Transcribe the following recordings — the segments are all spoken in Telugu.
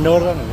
പണ്ടോടാണ്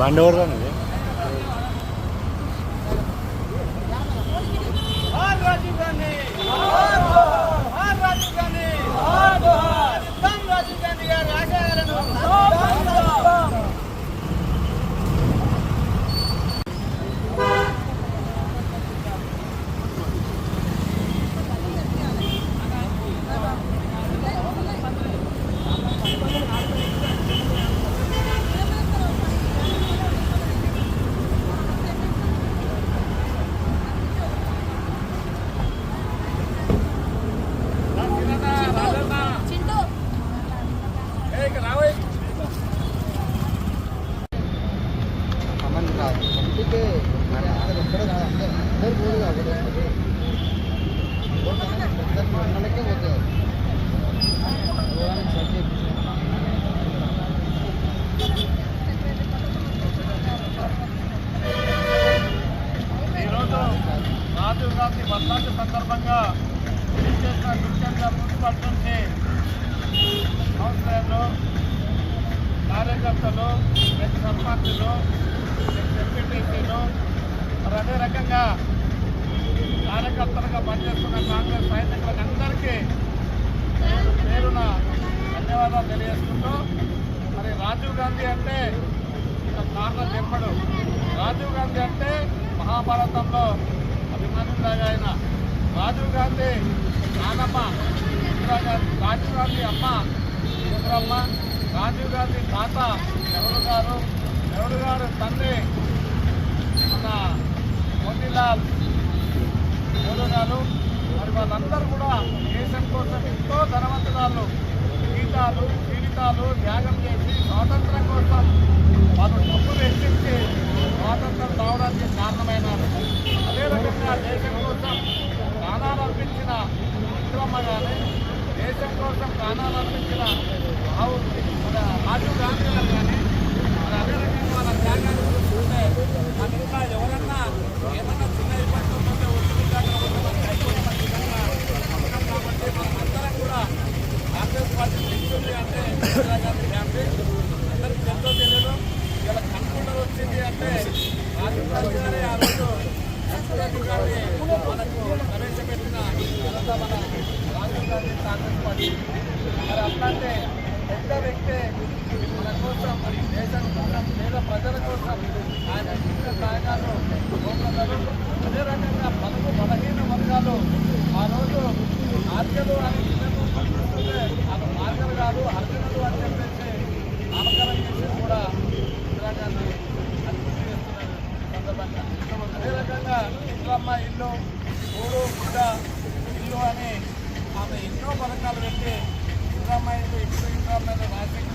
బండి ఎవరిదానండి? రాజీవ్ గాంధీ గారు ఆశయాలను ఉన్నటువంటి సంస్థలు కార్యకర్తలు సర్పంచులు ఎంపీటీసీలు మరి అదే రకంగా కార్యకర్తలుగా పనిచేస్తున్న కాంగ్రెస్ సైనికులందరికీ నేను పేరున ధన్యవాదాలు తెలియజేసుకుంటూ మరి రాజీవ్ గాంధీ అంటే కారణం చెప్పడు. రాజీవ్ గాంధీ అంటే మహాభారతంలో అభిమానులాగా ఆయన. రాజీవ్ గాంధీ నానమ్మ. రాజీవ్ గాంధీ అమ్మ సుబ్రహ్మ రాజీవ్ గాంధీ తాత నెహ్రూ గారు నెహ్రూ గారు తండ్రి మన మోతీలాల్ నెహ్రూ గారు. మరి వాళ్ళందరూ కూడా దేశం కోసం ఎంతో ధనవంతురాలు జీతాలు జీవితాలు త్యాగం చేసి స్వాతంత్రం కోసం ఎన్నో పథకాలు పెట్టి ఇంద్రామాయిలు ఇప్పుడు ఇంద్రామాయిలు రాజశేఖర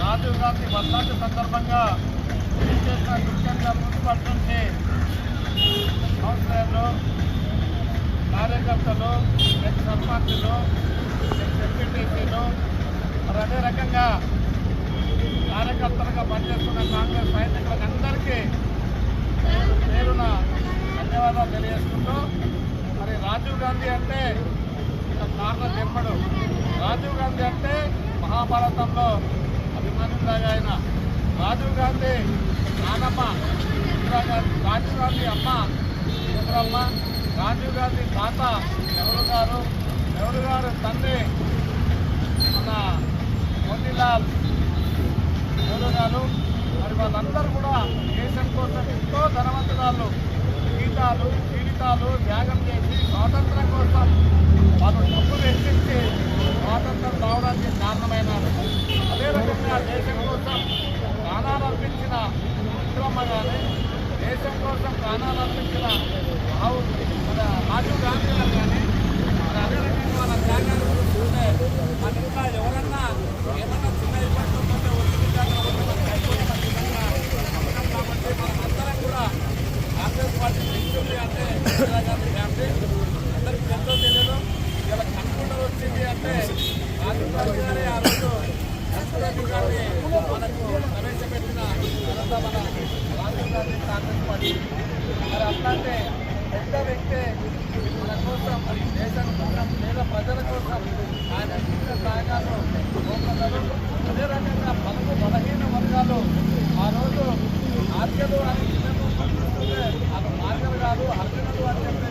గాంధీ వర్ధంతి సందర్భంగా చేసిన దుర్గంగా మున్సిపల్ కౌన్సిలర్లు కార్యకర్తలు ఎక్స్ సర్పంచులు ఎక్స్ మరి అదే రకంగా కార్యకర్తలుగా పనిచేస్తున్న కాంగ్రెస్ సైనికులకు అందరికీ పేరున ధన్యవాదాలు తెలియజేసుకుంటూ మరి రాజీవ్ గాంధీ అంటే కారణం చెప్పడు రాజీవ్ గాంధీ అంటే మహాభారతంలో అభిమానులాగా ఆయన. రాజీవ్ గాంధీ నానమ్మ ఇందిరా రాజీవ్ గాంధీ అమ్మ ఇందిరమ్మ రాజీవ్ గాంధీ తాత ఎవరు గారు దేవుడు గారు? తండ్రి మన మోతీలాల్. దేవుడు గారు? మరి వాళ్ళందరూ కూడా దేశం కోసం ఎంతో ధనవంతురాలు జీవితాలు జీవితాలు త్యాగం చేసి స్వాతంత్రం కోసం వాళ్ళు డబ్బు వెచ్చించి స్వాతంత్రం రావడానికి కారణమైనారు. అదే రకంగా దేశం కోసం ప్రాణాలు అర్పించిన విక్రమ్మ కానీ దేశం కోసం ప్రాణాలు అర్పించిన రాహుల్ మన రాజీవ్ గాంధీ గారు కానీ ప్రవేశపెట్టిన ఘనత మన రాజీవ్ గాంధీ కాంగ్రెస్ పార్టీ మరి అట్లాంటి పెద్ద మన కోసం మరి దేశం కోసం పేద ప్రజల కోసం ఆయన ఇచ్చిన త్యాగాలు అదే రకంగా పలుకు బలహీన వర్గాలు ఆ రోజు ఆర్యలు అని ఇళ్ళను పంపిస్తుంటే అది మార్గలు కాదు అర్జునులు అని చెప్పి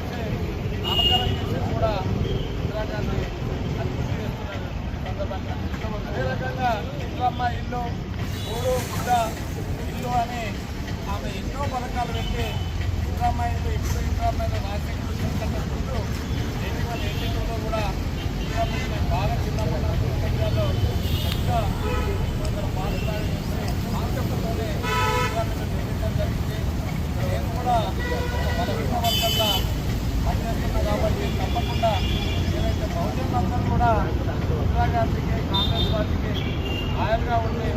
ఇందిరాగాంధీకి